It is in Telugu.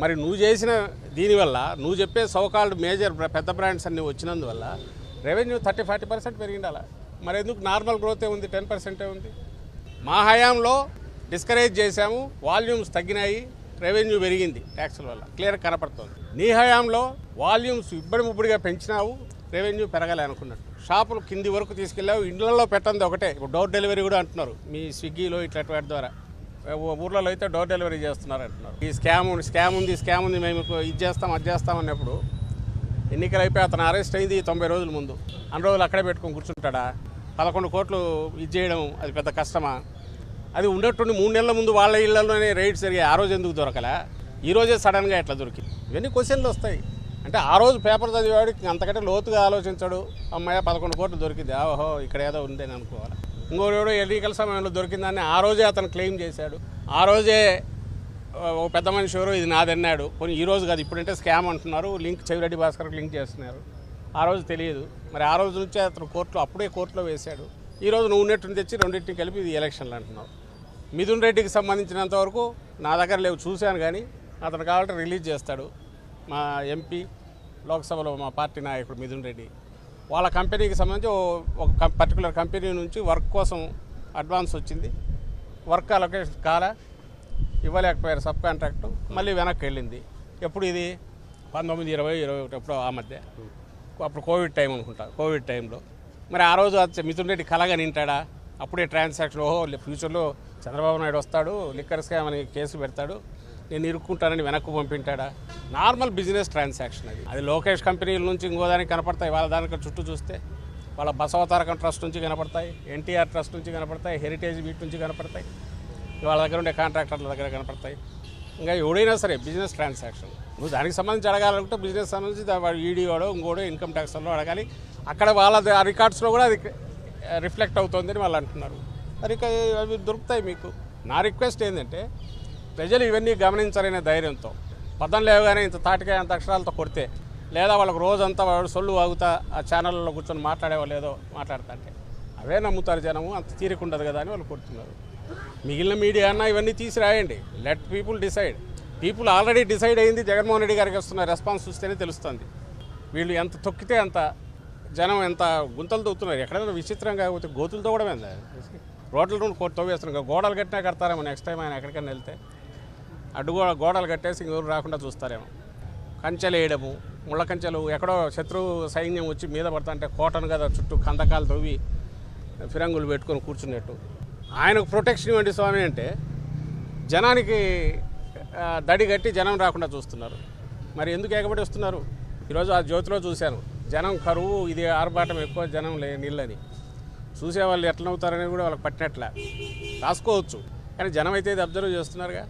మరి నువ్వు చేసిన దీనివల్ల నువ్వు చెప్పే సోకాల్డ్ మేజర్ పెద్ద బ్రాండ్స్ అన్నీ వచ్చినందువల్ల రెవెన్యూ థర్టీ ఫార్టీ పర్సెంట్ పెరిగిండాలా? మరి ఎందుకు నార్మల్ గ్రోతే ఉంది టెన్ పర్సెంటే ఉంది? మా హయాంలో డిస్కరేజ్ చేశాము వాల్యూమ్స్ తగ్గినాయి రెవెన్యూ పెరిగింది ట్యాక్సుల వల్ల. క్లియర్ కనపడుతుంది. నీ హయాంలో వాల్యూమ్స్ ఇబ్బడి ముబ్బడిగా పెంచినావు రెవెన్యూ పెరగాలి అనుకున్నట్టు. షాపులు కింది వరకు తీసుకెళ్ళావు ఇండ్లలో పెట్టంది ఒకటే. ఇప్పుడు డోర్ డెలివరీ కూడా అంటున్నారు మీ స్విగ్గీలో ఇట్లాంటి వాటి ద్వారా. ఊర్లలో అయితే డోర్ డెలివరీ చేస్తున్నారు అంటున్నారు. ఈ స్కామ్ ఉంది స్కామ్ ఉంది స్కామ్ ఉంది మేము ఇది చేస్తాం అది చేస్తాం అన్నప్పుడు ఎన్నికలు అయిపోయి అతను అరెస్ట్ అయింది తొంభై రోజుల ముందు. అన్ని రోజులు అక్కడే పెట్టుకొని కూర్చుంటాడా? పదకొండు కోట్లు ఇది చేయడం అది పెద్ద కష్టమా? అది ఉండేటువంటి మూడు నెలల ముందు వాళ్ళ ఇళ్ళలోనే రైడ్స్ జరిగాయి ఆ రోజు ఎందుకు దొరకలే? ఈ రోజే సడన్గా ఎట్లా దొరికింది? ఇవన్నీ క్వశ్చన్లు వస్తాయి. అంటే ఆ రోజు పేపర్ చదివాడు అంతకంటే లోతుగా ఆలోచించాడు. అమ్మాయి పదకొండు కోట్లు దొరికింది. ఓహో ఇక్కడ ఏదో ఉంది అని అనుకోవాలి? ఇంకోటి ఎన్నికల సమయంలో దొరికిందని ఆ రోజే అతను క్లెయిమ్ చేశాడు. ఆ రోజే ఒక పెద్ద మనిషి ఎవరు ఇది నాదన్నాడు కొన్ని ఈ రోజు కాదు ఇప్పుడంటే స్కామ్ అంటున్నారు లింక్ చెవిరెడ్డి భాస్కర్కి లింక్ చేస్తున్నారు. ఆ రోజు తెలియదు. మరి ఆ రోజు నుంచే అతను కోర్టులో అప్పుడే కోర్టులో వేశాడు. ఈ రోజు నువ్వు ఉన్నట్టుని తెచ్చి రెండింటిని కలిపి ఇది ఎలక్షన్లు అంటున్నావు. మిథున్ రెడ్డికి సంబంధించినంత వరకు నా దగ్గర లేవు చూశాను కానీ అతను కావాలంటే రిలీజ్ చేస్తాడు. మా ఎంపీ లోక్సభలో మా పార్టీ నాయకుడు మిథున్ రెడ్డి. వాళ్ళ కంపెనీకి సంబంధించి ఒక పర్టికులర్ కంపెనీ నుంచి వర్క్ కోసం అడ్వాన్స్ వచ్చింది. వర్క్ అలొకేషన్ కాలా ఇవ్వలేకపోయారు సబ్ కాంట్రాక్టు మళ్ళీ వెనక్కి వెళ్ళింది. ఎప్పుడు ఇది? పంతొమ్మిది ఇరవై ఇరవై ఒకటి ఎప్పుడో ఆ మధ్య. అప్పుడు కోవిడ్ టైం అనుకుంటా కోవిడ్ టైంలో మరి ఆ రోజు అది మిథున్ రెడ్డి కలగా నింటాడా? అప్పుడే ట్రాన్సాక్షన్ ఓహో ఫ్యూచర్లో చంద్రబాబు నాయుడు వస్తాడు లిక్కర్ స్కామ్ అని కేసు పెడతాడు. నేను ఇరుక్కుంటానని వెనక్కు పంపింటాడా? నార్మల్ బిజినెస్ ట్రాన్సాక్షన్ అది. అది లోకేష్ కంపెనీల నుంచి ఇంకో దానికి కనపడతాయి. వాళ్ళ దానికి చుట్టూ చూస్తే వాళ్ళ బసవతారకం ట్రస్ట్ నుంచి కనపడతాయి ఎన్టీఆర్ ట్రస్ట్ నుంచి కనపడతాయి హెరిటేజ్ వీటి నుంచి కనపడతాయి వాళ్ళ దగ్గర ఉండే కాంట్రాక్టర్ల దగ్గర కనపడతాయి. ఇంకా ఎవడైనా సరే బిజినెస్ ట్రాన్సాక్షన్. నువ్వు దానికి సంబంధించి అడగాలనుకుంటే బిజినెస్ సంబంధించి వాడు ఈడీఓడో ఇంకోడో ఇన్కమ్ ట్యాక్స్లో అడగాలి. అక్కడ వాళ్ళ రికార్డ్స్లో కూడా అది రిఫ్లెక్ట్ అవుతుందని వాళ్ళు అంటున్నారు. మరి అవి దొరుకుతాయి మీకు. నా రిక్వెస్ట్ ఏంటంటే ప్రజలు ఇవన్నీ గమనించాలనే ధైర్యంతో పదం లేవగానే ఇంత తాటికాయ అంత అక్షరాలతో కొడితే లేదా వాళ్ళకు రోజంతా వాళ్ళు సొల్లు వాగుతా ఆ ఛానల్లో కూర్చొని మాట్లాడేవాళ్ళు ఏదో మాట్లాడతాంటే అవే నమ్ముతారు జనము అంత తీరికుండదు కదా అని వాళ్ళు కొడుతున్నారు. మిగిలిన మీడియా అన్న ఇవన్నీ తీసి రాయండి. Let people decide people already decide అయింది. జగన్మోహన్ రెడ్డి గారికి వస్తున్న రెస్పాన్స్ చూస్తేనే తెలుస్తుంది. వీళ్ళు ఎంత తొక్కితే అంత జనం ఎంత గుంతలు తవ్వుతున్నారు. ఎక్కడైనా విచిత్రం కాకపోతే గోతులు తవ్వడం రోడ్ల నుండి తవ్వేస్తున్నారు. గోడలు కట్టినా కడతారేమో నెక్స్ట్ టైం ఆయన ఎక్కడికైనా వెళ్తే. అడ్డు గోడలు కట్టేసి ఇంకెవరు రాకుండా చూస్తారేమో. కంచెలు వేయడము ముళ్ళ కంచెలు ఎక్కడో శత్రువు సైన్యం వచ్చి మీద పడతా అంటే కోటను కదా చుట్టూ కందకాలు తవ్వి ఫిరంగులు పెట్టుకొని కూర్చున్నట్టు. ఆయనకు ప్రొటెక్షన్ ఇవ్వండి స్వామి అంటే జనానికి దడి కట్టి జనం రాకుండా చూస్తున్నారు. మరి ఎందుకు ఎగబడి వస్తున్నారు? ఈరోజు ఆ జ్యోతిలో చూశాను. జనం కరువు ఇది ఆర్భాటం ఎక్కువ జనం లే నీళ్ళని. చూసేవాళ్ళు ఎట్లా అవుతారని కూడా వాళ్ళకి పట్టినట్లే. రాసుకోవచ్చు. కానీ జనం అయితే ఇది అబ్జర్వ్ చేస్తున్నారుగా.